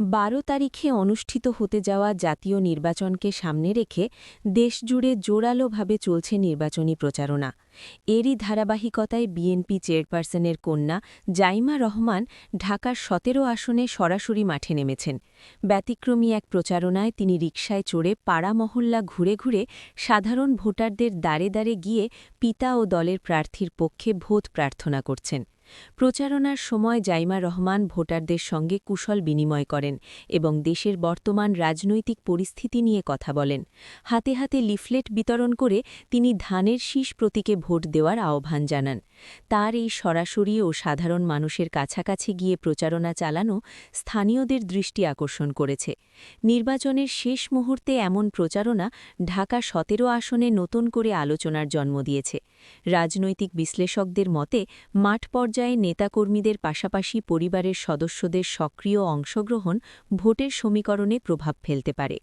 বারো তারিখে অনুষ্ঠিত হতে যাওয়া জাতীয় নির্বাচনকে সামনে রেখে দেশজুড়ে জোরালোভাবে চলছে নির্বাচনী প্রচারণা। এরই ধারাবাহিকতায় বিএনপি চেয়ারপারসনের কন্যা জাইমা রহমান ঢাকার সতেরো আসনে সরাসরি মাঠে নেমেছেন। ব্যতিক্রমী এক প্রচারণায় তিনি রিকশায় চড়ে পাড়া মহল্লা ঘুরে ঘুরে সাধারণ ভোটারদের দাঁড়ে দাঁড়ে গিয়ে পিতা ও দলের প্রার্থীর পক্ষে ভোট প্রার্থনা করছেন। প্রচারণার সময় জাইমা রহমান ভোটারদের সঙ্গে কুশল বিনিময় করেন এবং দেশের বর্তমান রাজনৈতিক পরিস্থিতি নিয়ে কথা বলেন। হাতে হাতে লিফলেট বিতরণ করে তিনি ধানের শীষ প্রতীকে ভোট দেওয়ার আহ্বান জানান। তার এই সরাসরি ও সাধারণ মানুষের কাছাকাছি গিয়ে প্রচারণা চালানো স্থানীয়দের দৃষ্টি আকর্ষণ করেছে। নির্বাচনের শেষ মুহূর্তে এমন প্রচারণা ঢাকা সতেরো আসনে নতুন করে আলোচনার জন্ম দিয়েছে। রাজনৈতিক বিশ্লেষকদের মতে, মাঠ পর্যায়ে নেতাকর্মীদের পাশাপাশি পরিবারের সদস্যদের সক্রিয় অংশগ্রহণ ভোটের সমীকরণে প্রভাব ফেলতে পারে।